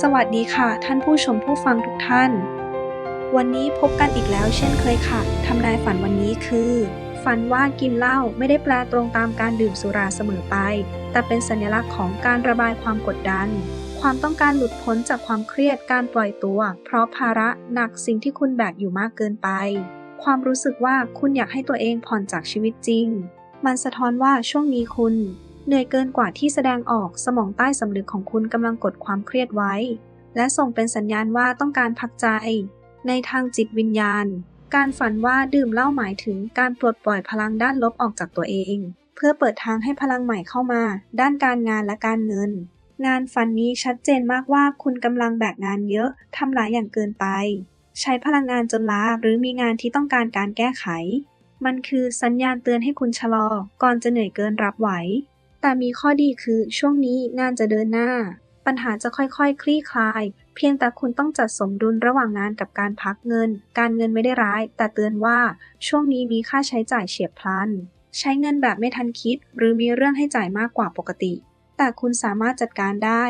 สวัสดีค่ะ ท่านผู้ชมผู้ฟังทุกท่าน วันนี้พบกันอีกแล้วเช่นเคยค่ะทำนายฝันวันนี้คือ ฝันว่ากินเหล้าไม่ได้แปลตรงตามการดื่มสุราเสมอไป แต่เป็นสัญลักษณ์ของการระบายความกดดัน ความต้องการหลุดพ้นจากความเครียดการปล่อยตัว เพราะภาระหนักสิ่งที่คุณแบกอยู่มากเกินไป ความรู้สึกว่าคุณอยากให้ตัวเองผ่อนจากชีวิตจริง มันสะท้อนว่าช่วงนี้คุณ เหนื่อยเกินกว่าที่แสดงออกสมองใต้สำนึกของคุณกำลังกดความเครียดไว้ และส่งเป็นสัญญาณว่าต้องการพักใจ ในทางจิตวิญญาณ การฝันว่าดื่มเหล้าหมายถึงการปลดปล่อยพลังด้านลบออกจากตัวเอง เพื่อเปิดทางให้พลังใหม่เข้ามา ด้านการงานและการเงิน งานฝันนี้ชัดเจนมากว่าคุณกำลังแบกงานเยอะทำหลายอย่างเกินไป ใช้พลังงานจนล้าหรือมีงานที่ต้องการการแก้ไข มันคือสัญญาณเตือนให้คุณชะลอ ก่อนจะเหนื่อยเกินรับไหว แต่มีข้อดีคือช่วงนี้งานจะเดินหน้า ปัญหาจะค่อยๆคคลี่คลาย เพียงแต่คุณต้องจัดสมดุลระหว่างงานกับการพักเงิน การเงินไม่ได้ร้าย แต่เตือนว่าช่วงนี้มีค่าใช้จ่ายเฉียบพลัน ใช้เงินแบบไม่ทันคิด หรือมีเรื่องให้จ่ายมากกว่าปกติ แต่คุณสามารถจัดการได้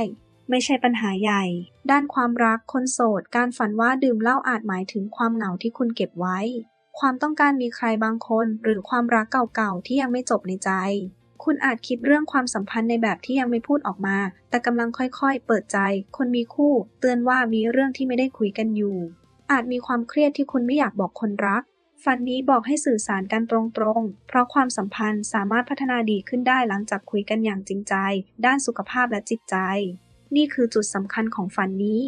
ไม่ใช่ปัญหาใหญ่ ด้านความรักคนโสด การฝันว่าดื่มเหล้าอาจหมายถึงความเหงาที่คุณเก็บไว้ ความต้องการมีใครบางคน หรือความรักเก่าๆที่ยังไม่จบในใจ คุณอาจคิดเรื่องความสัมพันธ์ในแบบที่ยังไม่พูดออกมา แต่กำลังค่อยๆ เปิดใจ คนมีคู่ เตือนว่ามีเรื่องที่ไม่ได้คุยกันอยู่ อาจมีความเครียดที่คุณไม่อยากบอกคนรัก ฝันนี้บอกให้สื่อสารกันตรงๆ เพราะความสัมพันธ์สามารถพัฒนาดีขึ้นได้หลังจากคุยกันอย่างจริงใจ ด้านสุขภาพและจิตใจ นี่คือจุดสำคัญของฝันนี้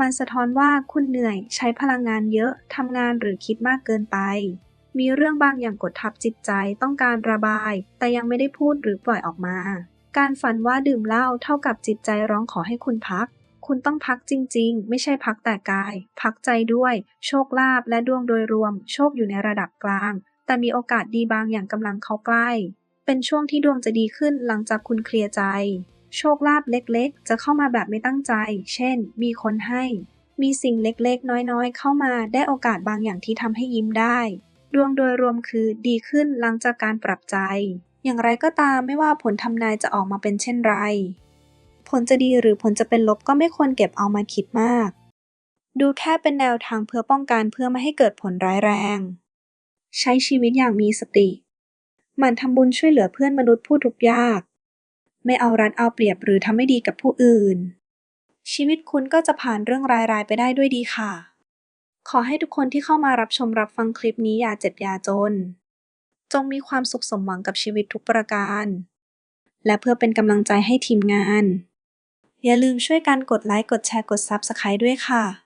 มันสะท้อนว่าคุณเหนื่อย ใช้พลังงานเยอะทำงานหรือคิดมากเกินไป มีเรื่องบางอย่างกดทับจิตใจต้องการระบาย แต่ยังไม่ได้พูดหรือปล่อยออกมา การฝันว่าดื่มเหล้าเท่ากับจิตใจร้องขอให้คุณพัก คุณต้องพักจริง ๆ ไม่ใช่พักแต่กาย พักใจด้วย โชคลาภและดวงโดยรวม โชคอยู่ในระดับกลาง แต่มีโอกาสดีบางอย่างกำลังเข้าใกล้ เป็นช่วงที่ดวงจะดีขึ้นหลังจากคุณเคลียร์ใจ โชคลาภเล็กๆ จะเข้ามาแบบไม่ตั้งใจ เช่น มีคนให้มีสิ่งเล็กๆ น้อยๆ เข้ามาได้โอกาสบางอย่างที่ทำให้ยิ้มได้ ดวงโดยรวมคือดีขึ้นหลังจากการปรับใจ อย่างไรก็ตามไม่ว่าผลทำนายจะออกมาเป็นเช่นไร ผลจะดีหรือผลจะเป็นลบก็ไม่ควรเก็บเอามาคิดมาก ดูแค่เป็นแนวทางเพื่อป้องกันเพื่อไม่ให้เกิดผลร้ายแรง ใช้ชีวิตอย่างมีสติหมั่นทำบุญช่วยเหลือเพื่อนมนุษย์ผู้ทุกข์ยาก ไม่เอารัดเอาเปรียบหรือทำไม่ดีกับผู้อื่น ชีวิตคุณก็จะผ่านเรื่องรายๆไปได้ด้วยดีค่ะ ขอให้ทุกคนที่เข้ามารับชมรับฟังคลิปนี้อย่าเจ็บอย่าจน จงมีความสุขสมหวังกับชีวิตทุกประการ และเพื่อเป็นกำลังใจให้ทีมงาน อย่าลืมช่วยกันกดไลค์กดแชร์กด Subscribe ด้วยค่ะ